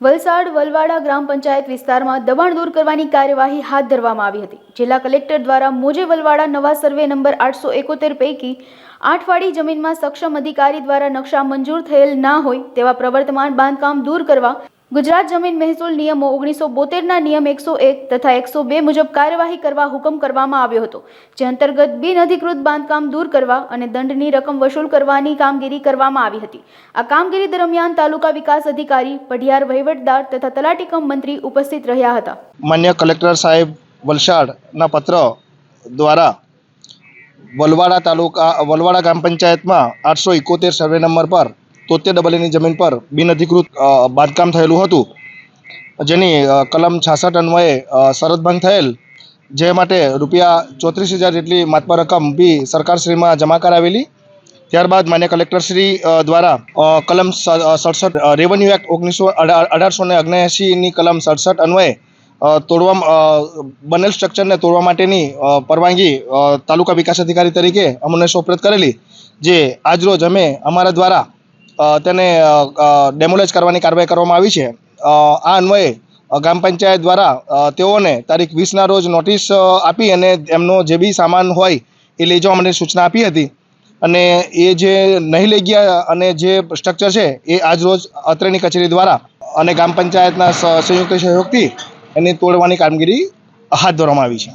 વલસાડ વલવાડા ગ્રામ પંચાયત વિસ્તારમાં દબાણ દૂર કરવાની કાર્યવાહી હાથ ધરવામાં આવી હતી. જિલ્લા કલેક્ટર દ્વારા મોજે વલવાડા નવા સર્વે નંબર આઠસો એકોતેર પૈકી આઠવાડી જમીનમાં સક્ષમ અધિકારી દ્વારા નકશા મંજૂર થયેલ ના હોય તેવા પ્રવર્તમાન બાંધકામ દૂર કરવા ગુજરાત જમીન મહેસૂલ નિયમો ઓગણીસો બોતેરના નિયમ એકસો એક તથા એકસો બે મુજબ કાર્યવાહી કરવા હુકમ કરવામાં આવ્યો હતો, જે અંતર્ગત બિનઅધિકૃત બાંધકામ દૂર કરવા અને દંડની રકમ વસૂલ કરવાની કામગીરી કરવામાં આવી હતી. આ કામગીરી દરમિયાન તાલુકા વિકાસ અધિકારી, પઢિયાર વહીવટદાર તથા તલાટીકમ મંત્રી ઉપસ્થિત રહ્યા હતા. માન્ય કલેક્ટર સાહેબ વલસાડના પત્ર દ્વારા વલવાડા તાલુકા, વલવાડા ગ્રામ પંચાયતમાં આઠસો ઇકોતેર સર્વે નંબર પર તોતેર ડબલ એની જમીન પર બિનઅધિકૃત બાંધકામ થયેલું હતું. જેની કલમ છાસઠ અન્વયે શરતભંગ શરત થયેલ, જે માટે રૂપિયા ચોત્રીસ હજાર જેટલી માતબર રકમ બી સરકારશ્રીમાં જમા કરાવેલી. ત્યારબાદ માન્ય કલેક્ટરશ્રી દ્વારા કલમ સડસઠ રેવન્યુ એક્ટ ઓગણીસો અઢારસો ને ઓગણએંસીની કલમ સડસઠ અન્વયે તોડવા બનેલ સ્ટ્રક્ચરને તોડવા માટેની પરવાનગી તાલુકા વિકાસ અધિકારી તરીકે અમને સોપરત કરેલી, જે આજરોજ અમે અમારા દ્વારા તેને ડેમોલેજ કરવાની કાર્યવાહી કરવામાં આવી છે. આ અન્વયે ગ્રામ પંચાયત દ્વારા તેઓને તારીખ વીસના રોજ નોટિસ આપી અને એમનો જે બી સામાન હોય એ લઈ જવા માટે સૂચના આપી હતી. અને એ જે નહીં લઈ ગયા અને જે સ્ટ્રક્ચર છે એ આજ રોજ અત્રેની કચેરી દ્વારા અને ગ્રામ પંચાયતના સંયુક્ત સહયોગથી એને તોડવાની કામગીરી હાથ ધરવામાં આવી છે.